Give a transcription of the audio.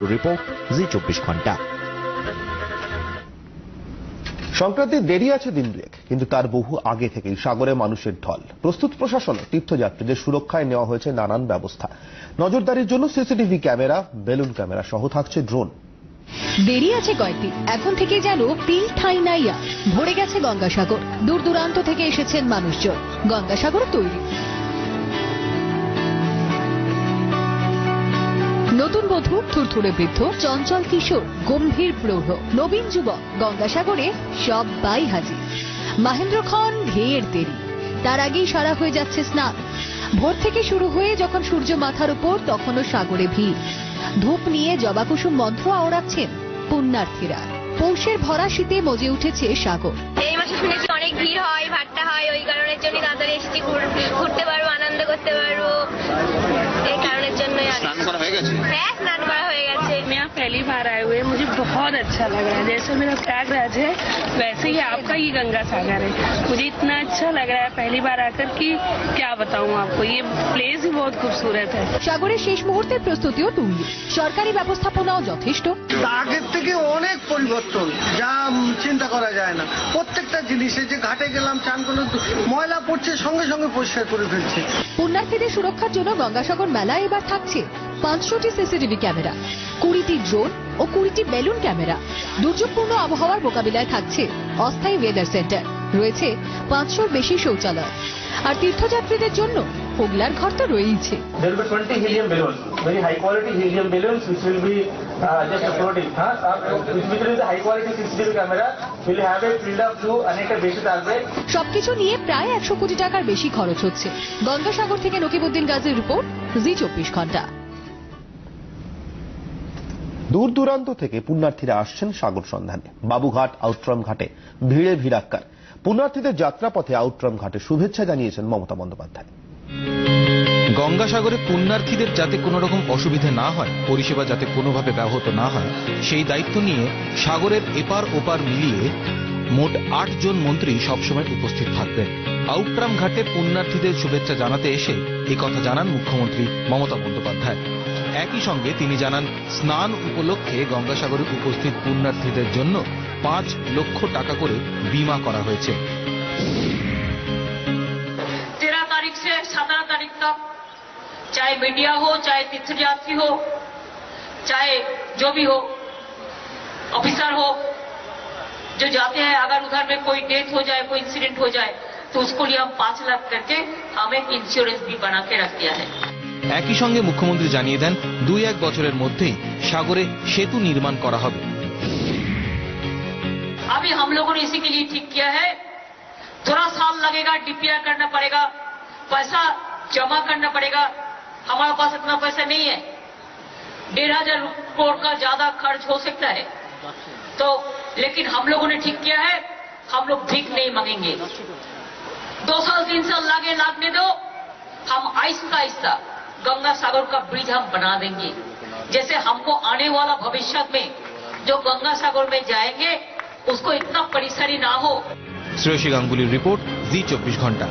Report জি চব্বিশ ঘণ্টা। সংক্রান্তির দেরি আছে দিন দুয়েক কিন্তু তার বহু আগে থেকেই সাগরে মানুষের ঢল। প্রস্তুত প্রশাসন তীর্থযাত্রীদের সুরক্ষায় নেওয়া হয়েছে নানান ব্যবস্থা। নজরদারির জন্য সিসিটিভি ক্যামেরা বেলুন ক্যামেরা সহ থাকছে ড্রোন। দেরি আছে কয়েকদিন। এখন থেকে যেন তিল ঠাই নাইয়া ভরে গেছে গঙ্গাসাগর। দূর দূরান্ত থেকে এসেছেন মানুষজন। গঙ্গাসাগর তৈরি। নতুন বধূ, থুরথুরে বৃদ্ধ, চঞ্চল কিশোর, গম্ভীর প্রৌঢ়। নবীন যুবক, গঙ্গাসাগরে সবাই হাজির। মাহেন্দ্র খন ঢের দেরি। তার আগেই সারা হয়ে যাচ্ছে স্নান। ভোর থেকে শুরু হয়ে যখন সূর্য মাথার উপর, তখনও সাগরে ভিড়। ধূপ নিয়ে জবাকুসুম মন্ত্র আওড়াচ্ছেন পুণ্যার্থীরা। পৌষের ভরা শীতে মজে উঠেছে সাগর। এই মাসে শুনেছি অনেক ভিড় হয়, ভাট্টা হয়, ওই কারণের জন্য তাড়াতাড়ি এসেছি ঘুরতে পারব, আনন্দ बहुत अच्छा लग रहा है जैसे मेरा प्रयागराज है वैसे ही आपका ये गंगा सागर है मुझे इतना अच्छा लग रहा है पहली बार आकर कि क्या बताऊँ आपको ये प्लेस ही बहुत खूबसूरत है সাগরের শেষ মুহূর্তের প্রস্তুতিও তুঙ্গি সরকারি ব্যবস্থাপনাও যথেষ্ট আগের থেকে অনেক পরিবর্তন যা উম, চিন্তা করা যায় না প্রত্যেকটা জিনিসে যে ঘাটে গেলাম চান করলে তো ময়লা পড়ছে সঙ্গে সঙ্গে পরিষ্কার করে ফেলছে পুণ্যার্থীদের সুরক্ষার জন্য গঙ্গাসাগর মেলায় এবার থাকছে পাঁচশোটি সিসিটিভি ক্যামেরা কুড়িটি ড্রোন ও কুড়িটি বেলুন ক্যামেরা। দুর্যোগপূর্ণ আবহাওয়ার মোকাবিলায় থাকছে অস্থায়ী ওয়েদার সেন্টার রয়েছে পাঁচশোর বেশি শৌচালয়। আর তীর্থযাত্রীদের জন্য হোগলার ঘর তো রয়েইছে। There will be 20 helium balloons, very high quality helium balloons, which will be uh? Uh, সবকিছু নিয়ে প্রায় একশো কোটি টাকার বেশি খরচ হচ্ছে। গঙ্গাসাগর থেকে নকিবুদ্দিন গাজীর রিপোর্ট জি চব্বিশ ঘণ্টা। দূর দূরান্ত থেকে পুণ্যার্থীরা আসছেন সাগর সন্ধানে। বাবুঘাট, আউট্রাম ঘাটে ভিড়ে ভিড়াক্কার। পুণ্যার্থীদের যাত্রাপথে আউট্রাম ঘাটে শুভেচ্ছা জানিয়েছেন মমতা বন্দ্যোপাধ্যায়। গঙ্গাসাগরে পুণ্যার্থীদের যাতে কোনো রকম অসুবিধে না হয়, পরিষেবা যাতে কোনোভাবে ব্যাহত না হয়, সেই দায়িত্ব নিয়ে সাগরের এপার ওপার মিলিয়ে মোট আট জন মন্ত্রী সবসময় উপস্থিত থাকবেন। আউটরাম ঘাটে পুণ্যার্থীদের শুভেচ্ছা জানাতে এসে কথা জানান মুখ্যমন্ত্রী মমতা বন্দ্যোপাধ্যায়। একই সঙ্গে তিনি জানান স্নান উপলক্ষে গঙ্গাসাগরে উপস্থিত পুণ্যার্থীদের জন্য পাঁচ লক্ষ টাকা করে বীমা করা হয়েছে तेरह तारीख से सत्रह तारीख तक चाहे मीडिया हो चाहे तीर्थयात्री हो चाहे जो भी हो ऑफिसर हो जो जाते हैं अगर उधर में कोई डेथ हो जाए कोई इंसिडेंट हो जाए तो उसको लिए हम पांच लाख करके हम एक इंश्योरेंस भी बना के रख दिया है একই সঙ্গে মুখ্যমন্ত্রী জানিয়ে দেন দুই এক বছরের মধ্যেই সাগরে সেতু নির্মাণ করা হবে अभी हम लोगों ने इसी के लिए ठीक किया है थोड़ा साल लगेगा डीपीआर करना पड़ेगा पैसा जमा करना पड़ेगा हमारे पास इतना पैसा नहीं है डेढ़ हजार करोड़ का ज्यादा खर्च हो सकता है तो लेकिन हम लोगों ने ठीक किया है हम लोग भीख नहीं मांगेंगे दो साल तीन साल लागे लागने दो हम आहिस्ता आहिस्ता गंगा सागर का ब्रिज हम बना देंगे। जैसे हमको आने वाला भविष्य में जो गंगा सागर में जाएँगे, उसको इतना परिसरी ना हो। श्रेयसी गांगुली रिपोर्ट, जी चौबीस घंटा।